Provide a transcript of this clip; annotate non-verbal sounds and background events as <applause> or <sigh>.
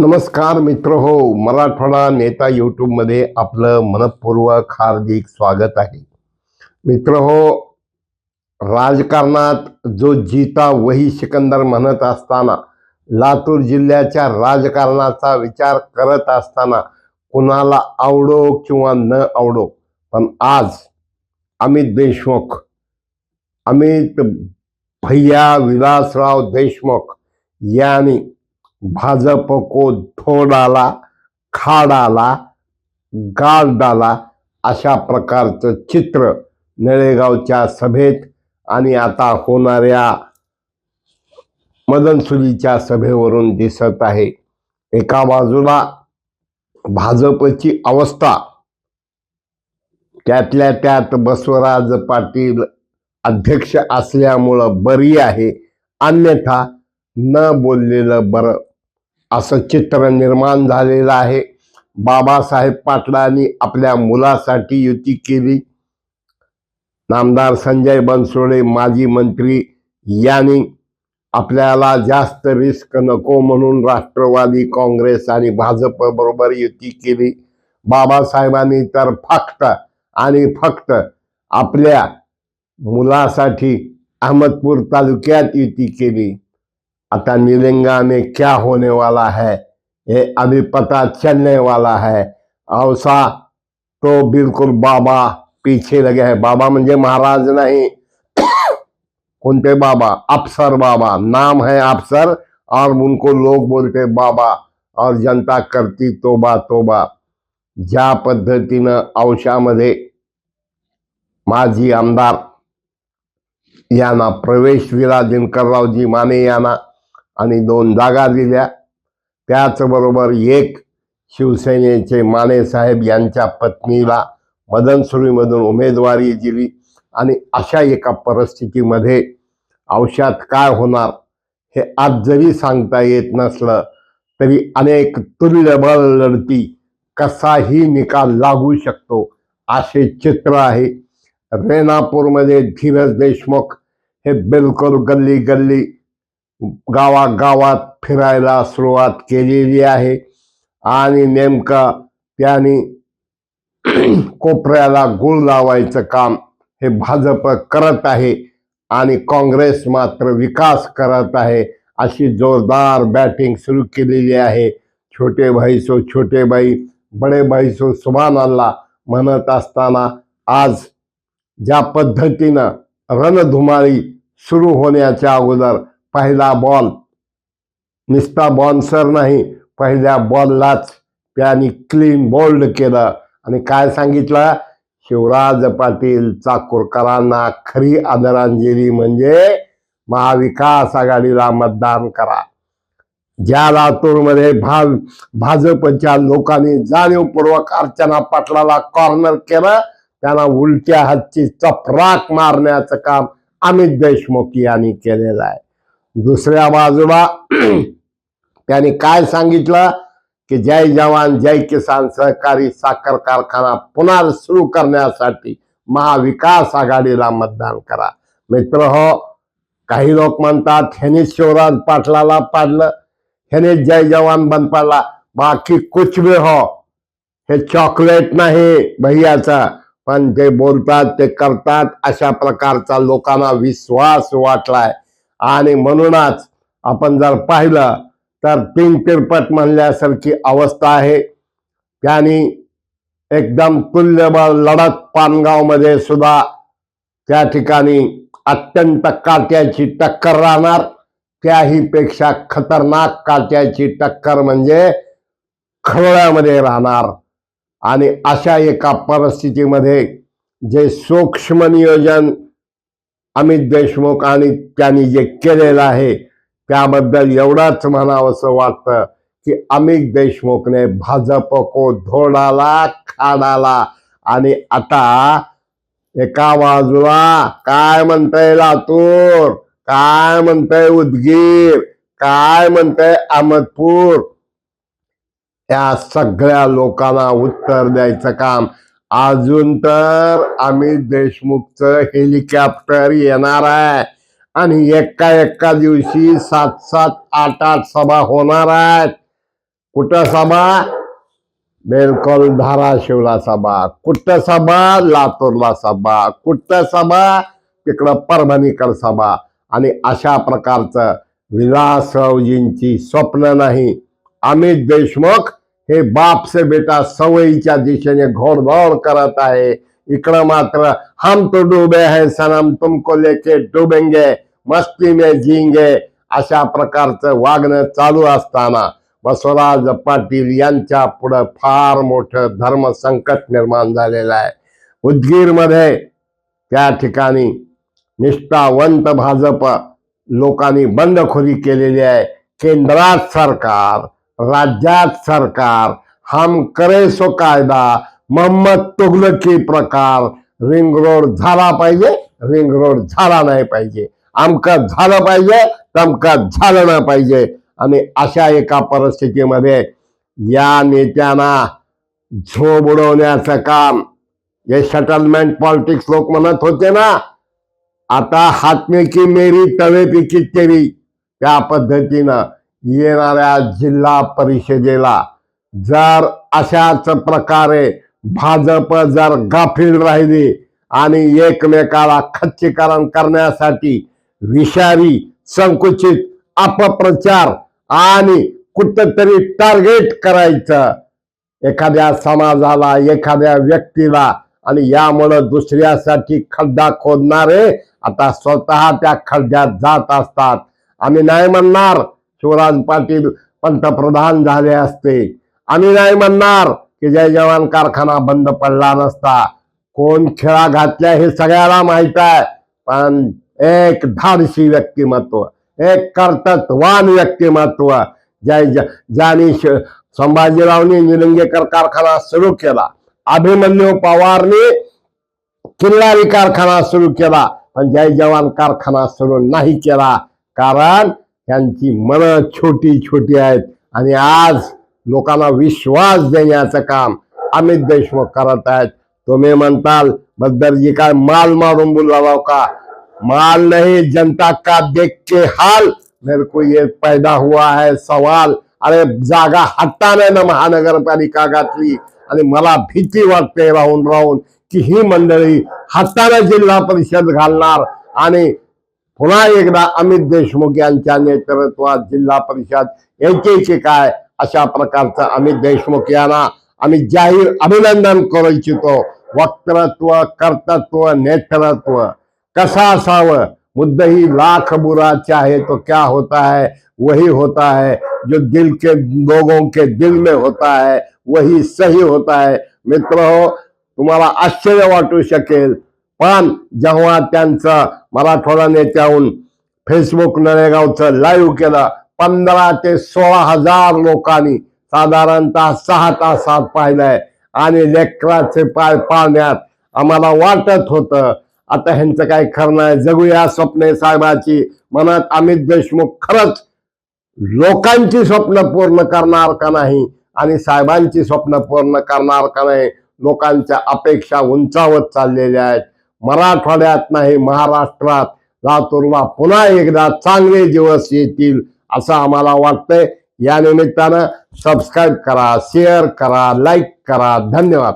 नमस्कार मित्र हो मराठवाडा नेता यूट्यूबमध्ये आपलं मनपूर्वक हार्दिक स्वागत आहे. मित्र हो राजकारणात जो जीता वही सिकंदर म्हणत असताना लातूर जिल्ह्याच्या राजकारणाचा विचार करत असताना कुणाला आवडो किंवा न आवडो पण आज अमित देशमुख अमित भैया विलासराव देशमुख यांनी भाजप को थोडाला खाडाला खा अशा प्रकारचं चित्र नळेगावच्या सभेत आणि आता होणाऱ्या मदनसुलीच्या सभेवरून दिसत आहे. एका बाजूला भाजपची अवस्था. त्यातल्या त्यात बसवराज पाटील अध्यक्ष असल्यामुळं बरी आहे. अन्यथा न बोललेलं बरं. असं चित्र निर्माण झालेलं आहे. बाबासाहेब पाटलांनी आपल्या मुलासाठी युती केली. नामदार संजय बनसोडे माजी मंत्री यांनी आपल्याला जास्त रिस्क नको म्हणून राष्ट्रवादी काँग्रेस आणि भाजप बरोबर युती केली. बाबासाहेबांनी तर फक्त आणि फक्त आपल्या मुलासाठी अहमदपूर तालुक्यात युती केली. आता नीलिंगा में क्या होने वाला है? ये अभी पता चलने वाला है। औसा तो बिल्कुल बाबा पीछे लगे हैं। बाबा म्हणजे महाराज नाही। <coughs> कोणते बाबा, अफसर बाबा। नाम है अफसर और उनको लोग बोलते बाबा और जनता करती तोबा तोबा। ज्या पद्धतीनं औशामध्ये माजी आमदार यांना प्रवेश दिला दिनकररावजी माने यांना आणि दोन जागा दिल्या. त्याचबरोबर एक शिवसेनेचे मानेसाहेब यांच्या पत्नीला मदनसुरीमधून उमेदवारी दिली. आणि अशा एका परिस्थितीमध्ये औषध काय होणार हे आज जरी सांगता येत नसलं तरी अनेक तुल्यबळ लढती कसाही निकाल लागू शकतो असे चित्र आहे. रेणापूरमध्ये धीरज देशमुख हे बिलकुल गल्ली गल्ली गावागावात फिरायला सुरुवात केलेली आहे. आणि नेमकं त्यांनी <clears throat> कोपऱ्याला गुळ लावायचं काम हे भाजप करत आहे आणि काँग्रेस मात्र विकास करत आहे अशी जोरदार बॅटिंग सुरू केलेली आहे. छोटे भाई सो छोटे भाई बडे भाई सो सुभान अल्ला म्हणत असताना आज ज्या पद्धतीनं रणधुमाळी सुरू होण्याच्या अगोदर पहिला बॉल. निस्ता बॉन्सर नाही. पहिल्या बॉललाच त्याने क्लीन बोल्ड केलं. आणि काय सांगितलं? शिवराज पाटील चाकूरकरांना खरी आदरांजली म्हणजे महाविकास आघाडीला मतदान करा. ज्या लातूरमध्ये भा भाजपच्या लोकांनी जाणीवपूर्वक अर्चना पाटलाला कॉर्नर केलं त्यांना उलट्या हातची चपराक मारण्याचं काम अमित देशमुख यांनी केलेलं आहे. दुसऱ्या बाजूला <clears throat> त्यांनी काय सांगितलं? की जय जवान जय किसान सहकारी साखर कारखाना पुन्हा सुरू करण्यासाठी महाविकास आघाडीला मतदान करा. मित्र हो काही लोक म्हणतात ह्याने शिवराज पाटलाला पाडलं ह्याने जय जवान बंद पाडला. बाकी कुछ भी हो हे चॉकलेट नाही भैयाचा पण ते बोलतात ते करतात अशा प्रकारचा लोकांना विश्वास वाटलाय. आणि म्हणूनच आपण जर पाहिलं तर तीन तिरपट म्हणल्यासारखी अवस्था आहे. त्यांनी एकदम तुल्यबळ लढत पानगावमध्ये सुद्धा त्या ठिकाणी अत्यंत काट्याची टक्कर राहणार. त्याही पेक्षा खतरनाक काट्याची टक्कर म्हणजे खवळ्यामध्ये राहणार. आणि अशा एका परिस्थितीमध्ये जे सूक्ष्म नियोजन अमित देशमुख आणि त्यांनी जे केलेलं आहे त्याबद्दल एवढंच म्हणावंसं वाटतं की अमित देशमुखने भाजप को धोडाला खाडाला आणि आता एका बाजूला काय म्हणतंय लातूर काय म्हणतंय उदगीर काय म्हणतंय अहमदपूर या सगळ्या लोकांना उत्तर द्यायचं काम अजून तर अमित देशमुखचं हेलिकॉप्टर येणार आहे. आणि एका एका दिवशी सात सात आठ आठ सभा होणार आहेत. कुठं सभा? बिलकुल धाराशिवला सभा. कुठं सभा? लातूरला सभा. कुठं सभा? तिकडं परभणीकर सभा. आणि अशा प्रकारचं विलासरावजींची स्वप्न नाही. अमित देशमुख हे बाप से बेटा सवयीच्या दिशेने घोडदौड करत आहे. इकडं मात्र हम तो डुबे है सनम तुमको लेके डुबेंगे मस्ती में जिंगे अशा प्रकारचं वागणं चालू असताना बसवराज पाटील यांच्या पुढं फार मोठं धर्म संकट निर्माण झालेलं आहे. उदगीरमध्ये त्या ठिकाणी निष्ठावंत भाजप लोकांनी बंडखोरी केलेली आहे. केंद्रात सरकार राज्यात सरकार हम करे सो कायदा मोहम्मद तुगलकी प्रकार रिंग रोड झाला पाहिजे रिंग रोड झाला नाही पाहिजे. आमकं झालं पाहिजे तमकं झालं नाही पाहिजे. आणि अशा एका परिस्थितीमध्ये या नेत्यांना झोब उडवण्याचं काम हे सेटलमेंट पॉलिटिक्स लोक म्हणत होते ना आता हातमेकी मेरी तवे पे तेरी त्या पद्धतीनं येणाऱ्या जिल्हा परिषदेला जर अशाच प्रकारे भाजप जर गाफील राहिली आणि एकमेकाला खच्चीकरण करण्यासाठी विषारी संकुचित अपप्रचार आणि कुठंतरी टार्गेट करायचं एखाद्या समाजाला एखाद्या व्यक्तीला आणि यामुळं दुसऱ्यासाठी खड्डा खोदणारे आता स्वतः त्या खड्ड्यात जात असतात. आम्ही नाही म्हणणार शिवराज पाटील पंतप्रधान झाले असते. आम्ही नाही म्हणणार की जय जवान कारखाना बंद पडला नसता. कोण खेळा घातल्या हे सगळ्याला माहीत आहे. पण एक धाडसी व्यक्तिमत्व एक कर्तत्वान व्यक्तिमत्व. जय ज- संभाजीरावने संभाजीरावनी निलंगेकर कारखाना सुरू केला. अभिमन्यू पवारने किल्लारी कारखाना सुरू केला. पण जय जवान कारखाना सुरू नाही केला. कारण त्यांची मनं छोटी छोटी आहेत. आणि आज लोकांना विश्वास देण्याचं काम अमित देशमुख करत आहेत. तुम्ही म्हणताल बद्दरजी काय माल मारून बोलावा का? माल नहीं जनता का देख के हाल? मेरे को ये पैदा हुआ है सवाल. अरे जागा हट्टाने ना महानगरपालिका घातली आणि मला भीती वाटते राहून राहून की ही मंडळी हट्टाने जिल्हा परिषद घालणार. आणि पुन्हा एकदा अमित देशमुख यांच्या नेतृत्वात जिल्हा परिषद यायचे की काय अशा प्रकारचं अमित देशमुख यांना आम्ही जाहीर अभिनंदन करू इच्छितो. वक्तृत्व कर्तृत्व नेतृत्व कसा असावं? मुद्दा ही लाख बुरा चाहे तो क्या होता है? वही होता है. जो दिल के लोगों के दिल में होता है वही सही होता है. मित्र हो तुम्हाला आश्चर्य वाटू शकेल पण जेव्हा त्यांचं मराठवाडा नेत्याहून फेसबुक नळेगावचं लाईव्ह केलं. पंधरा ते सोळा हजार लोकांनी साधारणतः सहा तासात पाहिलंय. आणि लेकराचे पाय पाळण्यात आम्हाला वाटत होतं. आता ह्यांचं काय खरं नाही. जगूया स्वप्ने साहेबाची. मनात अमित देशमुख खरंच लोकांची स्वप्न पूर्ण करणार का नाही? आणि साहेबांची स्वप्न पूर्ण करणार का नाही? लोकांच्या अपेक्षा उंचावत चाललेल्या आहेत. मराठवाड्यात नाही महाराष्ट्रात. लातूरला पुन्हा एकदा चांगले दिवस येतील असं आम्हाला वाटतंय. या निमित्तानं सबस्क्राईब करा शेअर करा लाईक करा. धन्यवाद.